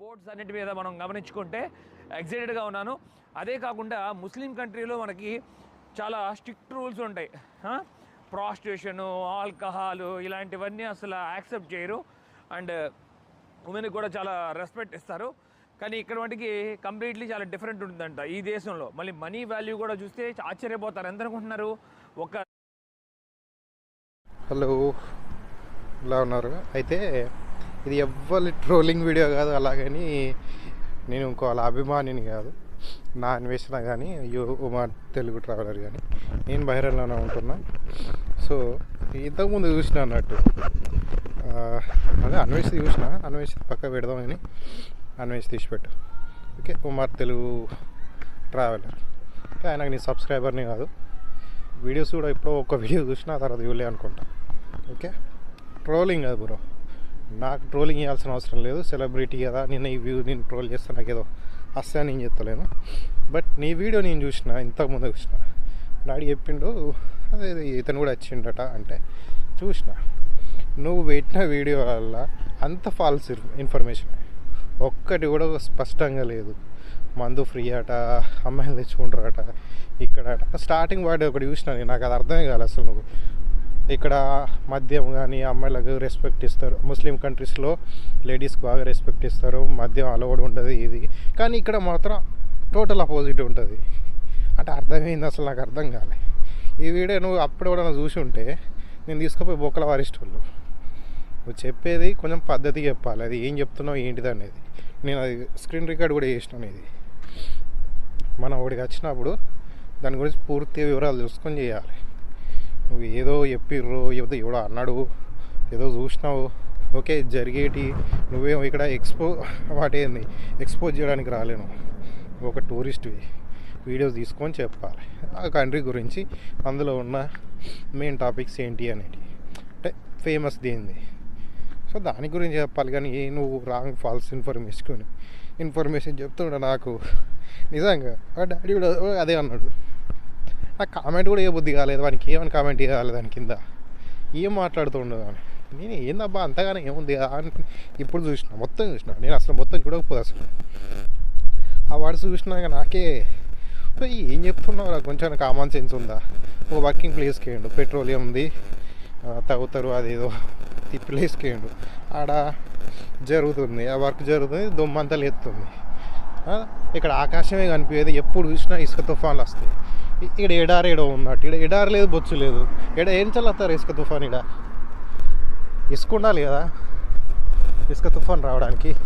Boards అన్నిటి మీద మనం గమనించుకుంటే ఎగ్జైటెడ్గా ఉన్నాను. అదే కాకుండా ముస్లిం కంట్రీలో మనకి చాలా స్ట్రిక్ట్ రూల్స్ ఉంటాయి. ప్రాస్టిట్యూషను ఆల్కహాల్ ఇలాంటివన్నీ అసలు యాక్సెప్ట్ చేయరు. అండ్ ఉమెన్కి కూడా చాలా రెస్పెక్ట్ ఇస్తారు. కానీ ఇక్కడ వాటికి కంప్లీట్లీ చాలా డిఫరెంట్ ఉంటుందంట ఈ దేశంలో. మళ్ళీ మనీ వాల్యూ కూడా చూస్తే ఆశ్చర్యపోతారు. ఎంత అనుకుంటున్నారు? ఒక హలో ఇలా ఉన్నారు? అయితే ఇది ఎవ్వరి ట్రోలింగ్ వీడియో కాదు అలాగని నేను ఇంకో అభిమానిని కాదు. నా అన్వేషణ కానీ యూ ఉమా తెలుగు ట్రావెలర్ కానీ నేను బహిరంగలోనే ఉంటున్నా. సో ఇంతకుముందు చూసిన అన్నట్టు. అదే అన్వేష్ చూసిన అన్వేష్ పక్క పెడదామని Anvesh తీసిపెట్టు. Okay Umar Telugu traveller. Okay ఆయనకు నీ సబ్స్క్రైబర్ని కాదు. వీడియోస్ కూడా ఎప్పుడో ఒక వీడియో చూసినా తర్వాత ఇవ్వలే అనుకుంటా. ఓకే ట్రోలింగ్ కాదు బ్రో. నాకు ట్రోలింగ్ చేయాల్సిన అవసరం లేదు. సెలబ్రిటీ కదా నేను ఈ వ్యూ నేను ట్రోల్ చేస్తా నాకు ఏదో అస్సా నేను చెప్తలేను. బట్ నీ వీడియో నేను చూసిన ఇంతకుముందు చూసిన. డాడీ చెప్పిండు అదే ఇతను కూడా వచ్చిండట అంటే చూసిన. నువ్వు పెట్టిన వీడియో వల్ల అంత ఫాల్స్ ఇన్ఫర్మేషన్ ఒక్కటి కూడా స్పష్టంగా లేదు. మందు ఫ్రీ అట అమ్మాయిలు తెచ్చుకుంటారట ఇక్కడ స్టార్టింగ్ వాడు ఒకటి చూసిన నాకు అది అర్థమే కాదు అసలు నువ్వు. ఇక్కడ మద్యం కానీ అమ్మాయిలకు రెస్పెక్ట్ ఇస్తారు. ముస్లిం కంట్రీస్లో లేడీస్కి బాగా రెస్పెక్ట్ ఇస్తారు. మద్యం అలవాడు ఉండదు ఇది. కానీ ఇక్కడ మాత్రం టోటల్ అపోజిట్ ఉంటుంది. అంటే అర్థమైంది అసలు నాకు అర్థం కాలే. ఈ వీడియో నువ్వు అప్పుడు కూడా చూసి ఉంటే నేను తీసుకుపోయి బొక్కల వారిష్టోళ్ళు నువ్వు చెప్పేది కొంచెం పద్ధతి చెప్పాలి. అది ఏం చెప్తున్నావు ఏంటిది అనేది. నేను అది స్క్రీన్ రికార్డ్ కూడా చేసినాను ఇది. మనం ఒకటికి వచ్చినప్పుడు దాని గురించి పూర్తి వివరాలు చూసుకొని చేయాలి. నువ్వు ఏదో చెప్పిర్రు ఏదో ఎవడో అన్నాడు ఏదో చూసినావు. ఓకే జరిగేటి. నువ్వేమో ఇక్కడ ఎక్స్పో వాటి ఏంది ఎక్స్పోజ్ చేయడానికి రాలేను. ఒక టూరిస్ట్వి. వీడియోస్ తీసుకొని చెప్పాలి. ఆ కంట్రీ గురించి అందులో ఉన్న మెయిన్ టాపిక్స్ ఏంటి అనేటి అంటే ఫేమస్ దేంది? సో దాని గురించి చెప్పాలి కానీ ఏ నువ్వు రాంగ్ ఫాల్స్ ఇన్ఫర్మేషన్. ఇన్ఫర్మేషన్ చెప్తుండ నాకు నిజంగా డాడీ కూడా అదే అన్నాడు. నాకు కామెంట్ కూడా ఏ బుద్ధి కాలేదు. వానికి ఏమని కామెంట్ ఇవ్వాలి దాని కింద? ఏం మాట్లాడుతుండదు అని నేను ఏందబ్బా అంతగానే ఏముంది? కదా అని ఇప్పుడు చూసిన మొత్తం చూసిన. నేను అసలు మొత్తం చూడకపోదు అసలు. ఆ వర్డ్స్ చూసినాక నాకే ఏం చెప్తున్నావు రా? కొంచెం కామన్ సెన్స్ ఉందా? ఓ వర్కింగ్ ప్లేస్కి వేయండు పెట్రోలియం ఉంది తగ్గుతారు అదేదో ఈ ప్లేస్కి ఆడ జరుగుతుంది. ఆ వర్క్ జరుగుతుంది దుమ్మంతా లేస్తుంది ఇక్కడ ఆకాశమే కనిపించేది ఎప్పుడు చూసినా ఇసుక తుఫాన్లు వస్తాయి. ఇక్కడ ఎడారి ఏడో ఉన్నట్టు. ఇక్కడ ఎడారి లేదు బొచ్చు లేదు. ఇక్కడ ఏం చల్లుతారు ఇసుక తుఫాన్ ఇక్కడ ఇసుక ఉండాలి కదా? ఇసుక తుఫాన్ రావడానికి.